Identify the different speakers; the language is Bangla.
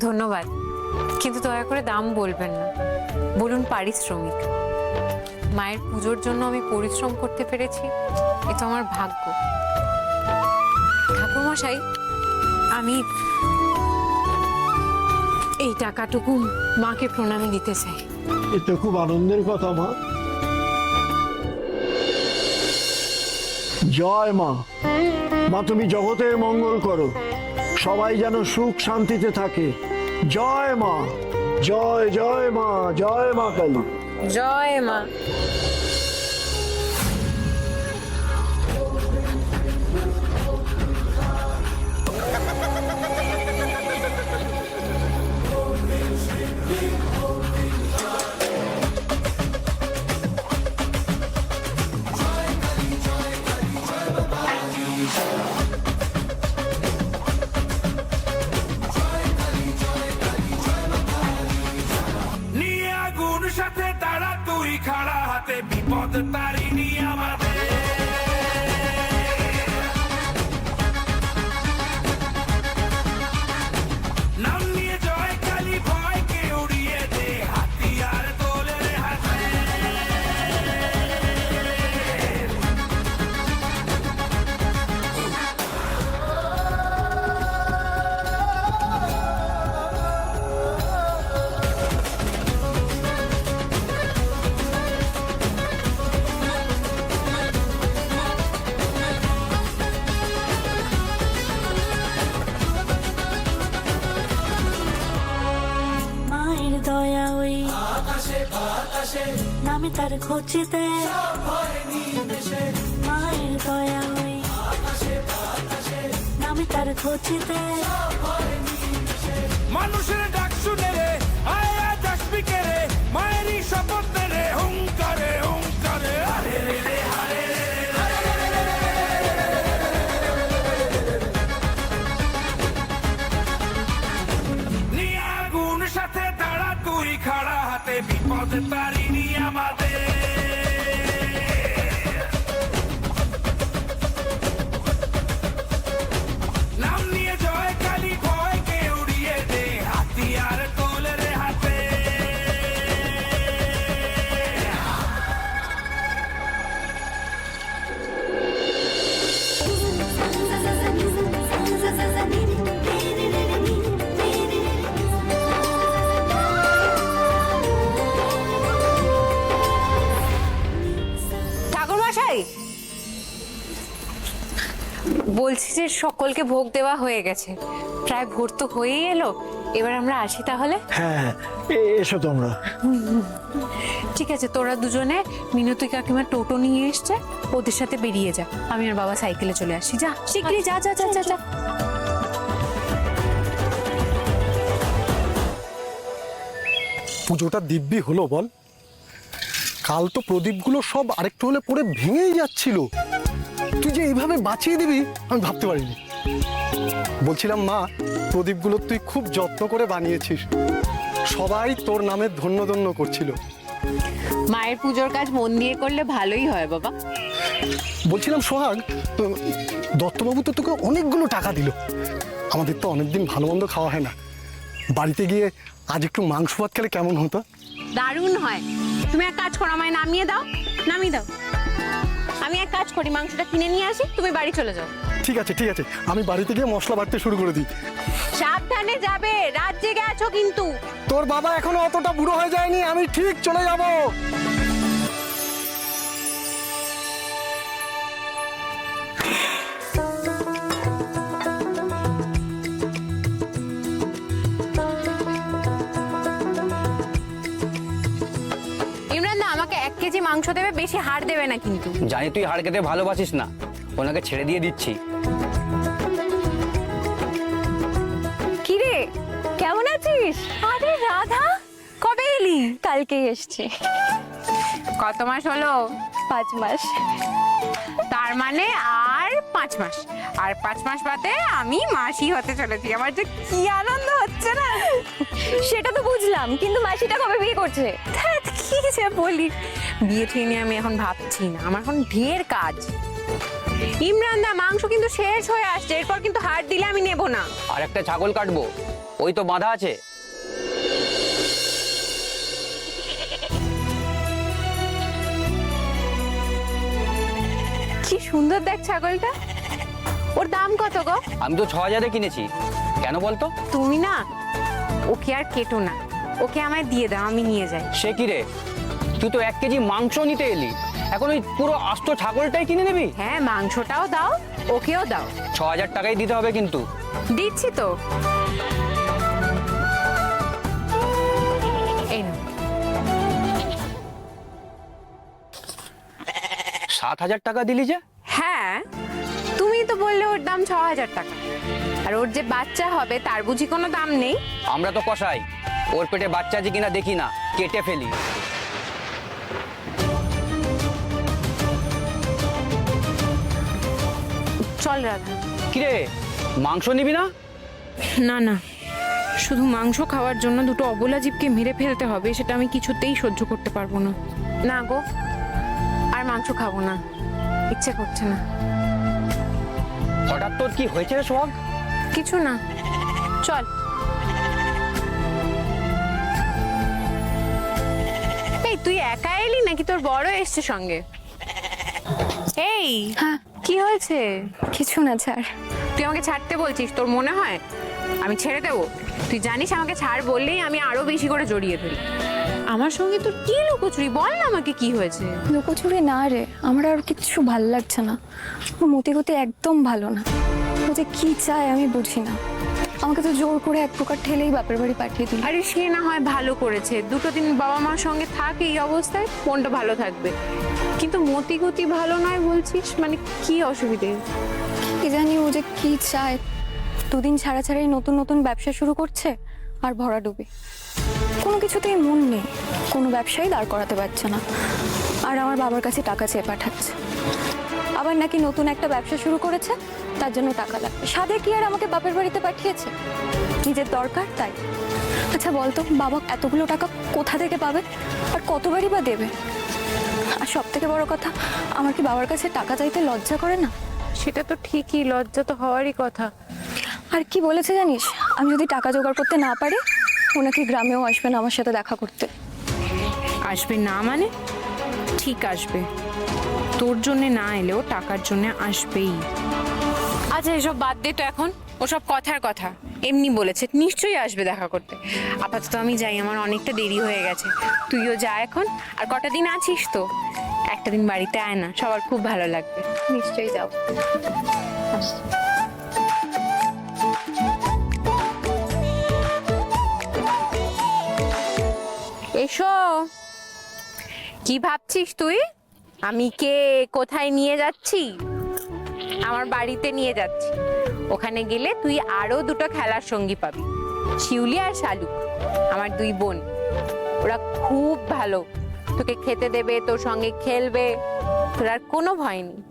Speaker 1: ধন্যবাদ। কিন্তু দয়া করে দাম বলবেন না। বলুন পারিশ্রমিক। মায়ের পুজোর জন্য আমি পরিশ্রম করতে পেরেছি, এ তো আমার ভাগ্য। ঠাকুরমশাই, আমি এই টাকাটুকু মাকে প্রণামী দিতে চাই।
Speaker 2: এ তো খুব আনন্দের কথা, মা। জয় মা। মা, তুমি জগতের মঙ্গল করো। সবাই যেন সুখ শান্তিতে থাকে। জয় মা, জয় জয় মা জয় মা কালী
Speaker 1: জয় মা।
Speaker 3: সাথে তারা তুই খাড়া হাতে বিপদ তারিনি আমাদের নামে
Speaker 4: তার খোঁজেতে মায়ের দয়া হই নামে তার
Speaker 3: মানুষের ডাক শুনে রে আয়া যাসবিকে রে, মায়েরই শপথ রে, হুঙ্কারে হুঙ্কারে।
Speaker 1: বলছি যে সকলকে ভোগ দেওয়া হয়ে গেছে। প্রায় ভোর তো হয়েই এলো। এবার আমরা আসি তাহলে?
Speaker 2: হ্যাঁ এসো তোমরা।
Speaker 1: ঠিক আছে তোরা দুজনে মিনতি কাকিমা টোটো নিয়ে এসছে ওদের সাথে বেরিয়ে যা। আমি আর বাবা সাইকেলে চলে আসি। যা শিগগিরই যা যা যা যা যা।
Speaker 5: পুজোটা দিব্যি হলো বল। কাল তো প্রদীপগুলো সব আরেকটু হলে পরে ভেঙেই যাচ্ছিল। এইভাবে বাঁচিয়ে দিবি আমি ভাবতে পারিনি। বলছিলাম মা প্রদীপগুলো তুই খুব যত্ন করে বানিয়েছিস। সবাই তোর নামে ধন্য ধন্য করছিল।
Speaker 1: মায়ের পুজোর কাজ মন দিয়ে করলে ভালোই হয় বাবা।
Speaker 5: বলছিলাম সোহাগ তো দত্তবাবু তো তোকে অনেকগুলো টাকা দিল। আমাদের তো অনেকদিন ভালো মন্দ খাওয়া হয় না। বাড়িতে গিয়ে আজ একটু মাংস ভাত খেলে কেমন হতো?
Speaker 1: দারুণ হয়। তুমি এক কাজ করো আমায় নামিয়ে দাও। নামিয়ে দাও। আমি এক কাজ করি মাংসটা কিনে নিয়ে আসি তুমি বাড়ি চলে যাও।
Speaker 5: ঠিক আছে ঠিক আছে। আমি বাড়িতে গিয়ে মশলা বাড়তে শুরু করে দিই।
Speaker 1: সাবধানে যাবে রাত জেগে আছো কিন্তু।
Speaker 5: তোর বাবা এখনও অতটা বুড়ো হয়ে যায়নি আমি ঠিক চলে যাব।
Speaker 1: মাংস দেবে বেশি হাড় দেবে না কিন্তু।
Speaker 6: জানি তুই হাড় খেতে ভালোবাসিস না। ওনাকে ছেড়ে দিয়ে দিচ্ছি।
Speaker 7: কিরে কেমন আছিস? আরে রাধা
Speaker 1: কবে এলি?
Speaker 7: কালকেই এসছে।
Speaker 1: কত মাস হলো?
Speaker 7: পাঁচ মাস।
Speaker 1: তার মানে আর পাঁচ মাস। আর পাঁচ মাস বাদে আমি মাসি হতে চলেছি। আমার যে কি আনন্দ হচ্ছে না।
Speaker 7: সেটা তো বুঝলাম কিন্তু মাসিটা কবে বিয়ে করছে?
Speaker 1: কি যে বলি। বিয়ে ঠিক নিয়ে আমি এখন ভাবছি না। আমার এখন ঢের কাজ। ইমরান দা মাংস কিন্তু শেষ হয়ে আসছে। এরপর কিন্তু হাড় দিলে আমি নেব না।
Speaker 6: আর একটা ছাগল কাটবো। ওই তো বাঁধা আছে।
Speaker 1: কি সুন্দর দেখ ছাগলটা। ওর দাম কত গো?
Speaker 6: আমি তো ছ হাজারে কিনেছি। কেন বলতো?
Speaker 1: তুমি না ওকে আর কেটো না। ওকে আমায় দিয়ে দাও আমি নিয়ে যাই।
Speaker 6: সে কি রে? তুই তো এক কেজি মাংস নিতে এলি। এখন ওই পুরো আস্ত ছাগলটাই কিনে নিবি?
Speaker 1: হ্যাঁ মাংসটাও দাও ওকেও দাও।
Speaker 6: ছ হাজার টাকাই দিতে হবে কিন্তু।
Speaker 1: দিচ্ছি তো। এই
Speaker 6: সাত হাজার টাকা দিলি যে?
Speaker 1: হ্যাঁ তুমি তো বললে ওর দাম ছ হাজার টাকা। আর ওর যে বাচ্চা হবে তার বুঝি কোনো দাম নেই?
Speaker 6: আমরা তো কষাই। ওর পেটে বাচ্চা আছে কিনা দেখি না কেটে ফেলি।
Speaker 1: চল রাধা।
Speaker 6: কিরে মাংস নিবি না?
Speaker 8: না না। শুধু মাংস খাওয়ার জন্য দুটো অবলা জীবকে মেরে ফেলতে হবে সেটা আমি কিছুতেই সহ্য করতে পারব না।
Speaker 1: না গো আর মাংস খাব না। ইচ্ছে করছে না।
Speaker 6: হঠাৎ তোর কি হয়েছে রে সোহাগ?
Speaker 1: কিছু না। চল। তুই একা এলি নাকি তোর বড় এসছে সঙ্গে? এই
Speaker 7: হ্যাঁ।
Speaker 1: কি হয়েছে?
Speaker 7: কিছু না ছাড়।
Speaker 1: তুই আমাকে ছাড়তে বলছিস তোর মনে হয়? আমি ছেড়ে দেবো। তুই জানিস আমাকে ছাড় বললেই আমি আরও বেশি করে জড়িয়ে ফেলি আমার সঙ্গে তোর কি লুকোচুরি? বল না আমাকে কি হয়েছে।
Speaker 7: লুকোচুরি না রে আমার আর কিচ্ছু ভালো লাগছে না। মতি গতি একদম ভালো না। ও যে কি চায় আমি বুঝি না। আমাকে তো জোর করে এক প্রকার ঠেলেই বাপের বাড়ি পাঠিয়ে দিল।
Speaker 1: আরে সে না হয় ভালো করেছে। দুটো দিন বাবা মার সঙ্গে থাক এই অবস্থায় মনটা ভালো থাকবে। কিন্তু মতি গতি ভালো নয় বলছিস? মানে কি অসুবিধে?
Speaker 7: কি জানি ও যে কি চায়? দুদিন ছাড়া ছাড়াই নতুন নতুন ব্যবসা শুরু করছে আর ভরা ডুবে। কোনো কিছুতেই মন নেই। কোনো ব্যবসাই দাঁড় করাতে পারছে না। আর আমার বাবার কাছে টাকা চেয়ে পাঠাচ্ছে। আবার নাকি নতুন একটা ব্যবসা শুরু করেছে? তার জন্য টাকা লাগবে। সাদে কি আর আমাকে বাপের বাড়িতে পাঠিয়েছে? নিজের দরকার তাই। আচ্ছা বলতো বাবা এতগুলো টাকা কোথা থেকে পাবে? আর কতবারই বা দেবে? আর সব থেকে বড় কথা আমার কি বাবার কাছে টাকা চাইতে লজ্জা করে না?
Speaker 1: সেটা তো ঠিকই লজ্জা তো হওয়ারই কথা।
Speaker 7: আর কি বলেছে জানিস? আমি যদি টাকা জোগাড় করতে না পারি ও নাকি গ্রামেও আসবেন আমার সাথে দেখা করতে।
Speaker 8: আসবে না মানে? ঠিক আসবে। তোর জন্য না এলেও টাকার জন্য আসবেই।
Speaker 1: আচ্ছা এসব বাদ দে তো এখন। ওসব কথার কথা। এমনি বলেছে নিশ্চয়ই আসবে দেখা করতে। আপাতত আমি যাই আমার অনেকটা দেরি হয়ে গেছে। তুইও যা এখন আর কটা দিন আছিস তো? একটা দিন বাড়িতে আয় না সবার খুব ভালো লাগবে।
Speaker 7: নিশ্চয়ই যাও
Speaker 1: এসো। কি ভাবছিস তুই? আমি কে? কোথায় নিয়ে যাচ্ছি? আমার বাড়িতে নিয়ে যাচ্ছি। ওখানে গেলে তুই আরও দুটো খেলার সঙ্গী পাবি। শিউলি আর শালুক, আমার দুই বোন। ওরা খুব ভালো। তোকে খেতে দেবে, তোর সঙ্গে খেলবে। তোর আর কোনো ভয় নেই।